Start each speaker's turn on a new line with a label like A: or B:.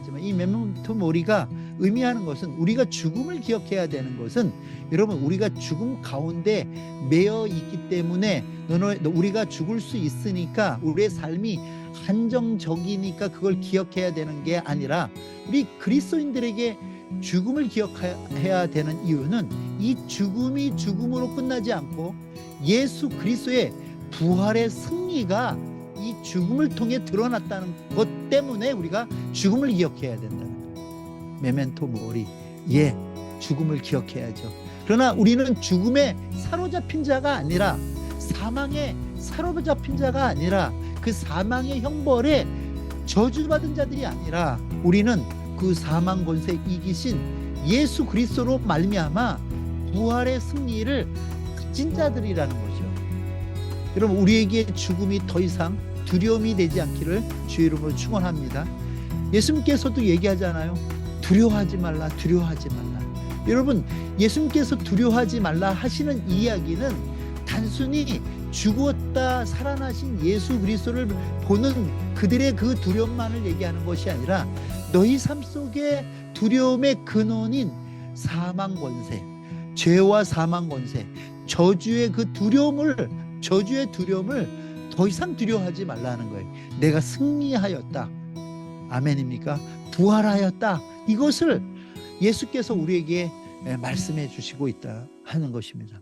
A: 하지만 이 메멘토 모리가 의미하는 것은 우리가 죽음을 기억해야 되는 것은 여러분 우리가 죽음 가운데 매여 있기 때문에 너는 우리가 죽을 수 있으니까 우리의 삶이 한정적이니까 그걸 기억해야 되는 게 아니라 우리 그리스도인들에게 죽음을 기억해야 되는 이유는 이 죽음이 죽음으로 끝나지 않고 예수 그리스도의 부활의 승리가 이 죽음을 통해 드러났다는 것 때문에 우리가 죽음을 기억해야 된다는 거예요. 메멘토 모리. 예, 죽음을 기억해야죠. 그러나 우리는 죽음에 사로잡힌 자가 아니라 사망에 사로잡힌 자가 아니라 그 사망의 형벌에 저주받은 자들이 아니라 우리는 그 사망 권세 이기신 예수 그리스도로 말미암아 부활의 승리를 가진 자들이라는 거죠. 여러분 우리에게 죽음이 더 이상 두려움이 되지 않기를 주의 이름으로 축원합니다. 예수님께서도 얘기하잖아요. 두려워하지 말라, 두려워하지 말라. 여러분 예수님께서 두려워하지 말라 하시는 이야기는 단순히 죽었다 살아나신 예수 그리스도를 보는 그들의 그 두려움만을 얘기하는 것이 아니라 너희 삶 속에 두려움의 근원인 사망 권세, 죄와 사망 권세, 저주의 그 두려움을 저주의 두려움을 더 이상 두려워하지 말라는 거예요. 내가 승리하였다. 아멘입니까? 부활하였다. 이것을 예수께서 우리에게 말씀해 주시고 있다 하는 것입니다.